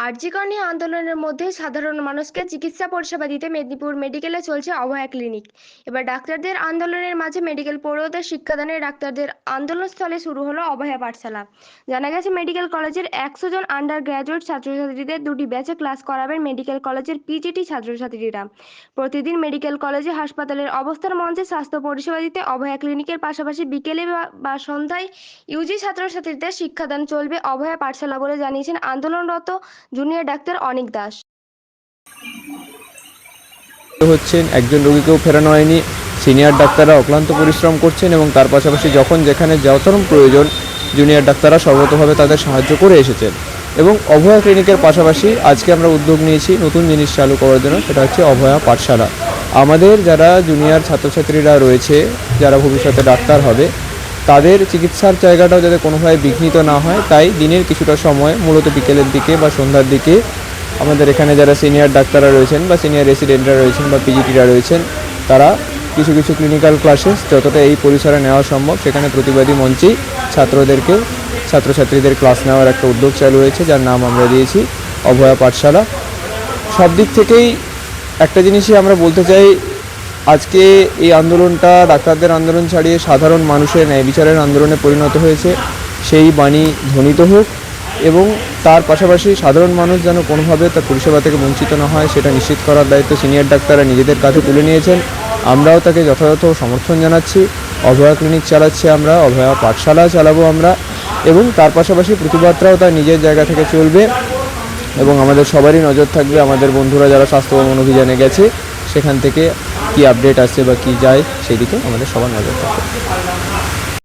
আরজিকর আন্দোলনের মধ্যে সাধারণ মানুষকে চিকিৎসা পরিষেবা দিতে মেদিনীপুর মেডিকেলে চলছে অভয়া ক্লিনিক। এবার ডাক্তারদের আন্দোলনের মাঝে মেডিকেল পড়ুয়াদের শিক্ষাদানে ডাক্তারদের আন্দোলনস্থলে শুরু হলো অভয়া পাঠশালা। জানা গেছে, মেডিকেল কলেজের একশো জন আন্ডার গ্র্যাজুয়েট ছাত্রছাত্রীদের দুটি ব্যাচে ক্লাস করাবেন মেডিকেল কলেজের পিজিটি ছাত্রছাত্রীরা। প্রতিদিন মেডিকেল কলেজে হাসপাতালের অবস্থার মঞ্চে স্বাস্থ্য পরিষেবা দিতে অভয়া ক্লিনিকের পাশাপাশি বিকেলে বা- বা সন্ধ্যায় ইউজি ছাত্রছাত্রীদের শিক্ষাদান চলবে অভয়া পাঠশালা বলে জানিয়েছেন আন্দোলনরত জুনিয়র ডাক্তার অনিক দাস। হচ্ছেন, একজন রোগীকেও ফেরানো হয়নি। সিনিয়র ডাক্তাররা অক্লান্ত পরিশ্রম করছেন এবং তার পাশাপাশি যখন যেখানে যতরম প্রয়োজন, জুনিয়র ডাক্তাররা সর্বতভাবে তাদের সাহায্য করে এসেছেন। এবং অভয়া ক্লিনিকের পাশাপাশি আজকে আমরা উদ্যোগ নিয়েছি নতুন জিনিস চালু করার জন্য, সেটা হচ্ছে অভয়া পাঠশালা। আমাদের যারা জুনিয়র ছাত্রছাত্রীরা রয়েছে, যারা ভবিষ্যতে ডাক্তার হবে তাদের চিকিৎসার জায়গাটাও যাতে কোনোভাবে বিঘ্নিত না হয়, তাই দিনের কিছুটা সময় মূলত বিকেলের দিকে বা সন্ধ্যার দিকে আমাদের এখানে যারা সিনিয়র ডাক্তাররা রয়েছেন বা সিনিয়র রেসিডেন্টরা রয়েছেন বা পিজিটিরা রয়েছেন, তারা কিছু কিছু ক্লিনিক্যাল ক্লাসেস যতটা এই পরিসরে নেওয়া সম্ভব, সেখানে প্রতিবাদী মঞ্চেই ছাত্রদেরকে, ছাত্রছাত্রীদের ক্লাস নেওয়ার একটা উদ্যোগ চালু হয়েছে, যার নাম আমরা দিয়েছি অভয়া পাঠশালা। সব দিক থেকেই একটা জিনিসই আমরা বলতে চাই আজকে এই আন্দোলনটা ডাক্তারদের আন্দোলন ছাড়িয়ে সাধারণ মানুষের ন্যায় বিচারের আন্দোলনে পরিণত হয়েছে, সেই বাণী ধ্বনিত হোক এবং তার পাশাপাশি সাধারণ মানুষ যেন কোনোভাবে তার পরিষেবা থেকে বঞ্চিত না হয়, সেটা নিশ্চিত করার দায়িত্ব সিনিয়র ডাক্তাররা নিজেদের কাছে তুলে নিয়েছেন। আমরাও তাকে যথাযথ সমর্থন জানাচ্ছি। অভয়া ক্লিনিক চালাচ্ছি আমরা, অভয়া পাঠশালা চালাবো আমরা এবং তার পাশাপাশি প্রতিবাদটাও তার নিজের জায়গা থেকে চলবে এবং আমাদের সবারই নজর থাকবে, আমাদের বন্ধুরা যারা স্বাস্থ্য অভিযানে গেছে, সেখান থেকে কি আপডেট আছে বা কি যায় সেই দিকে আমাদের সবার নজর থাকবে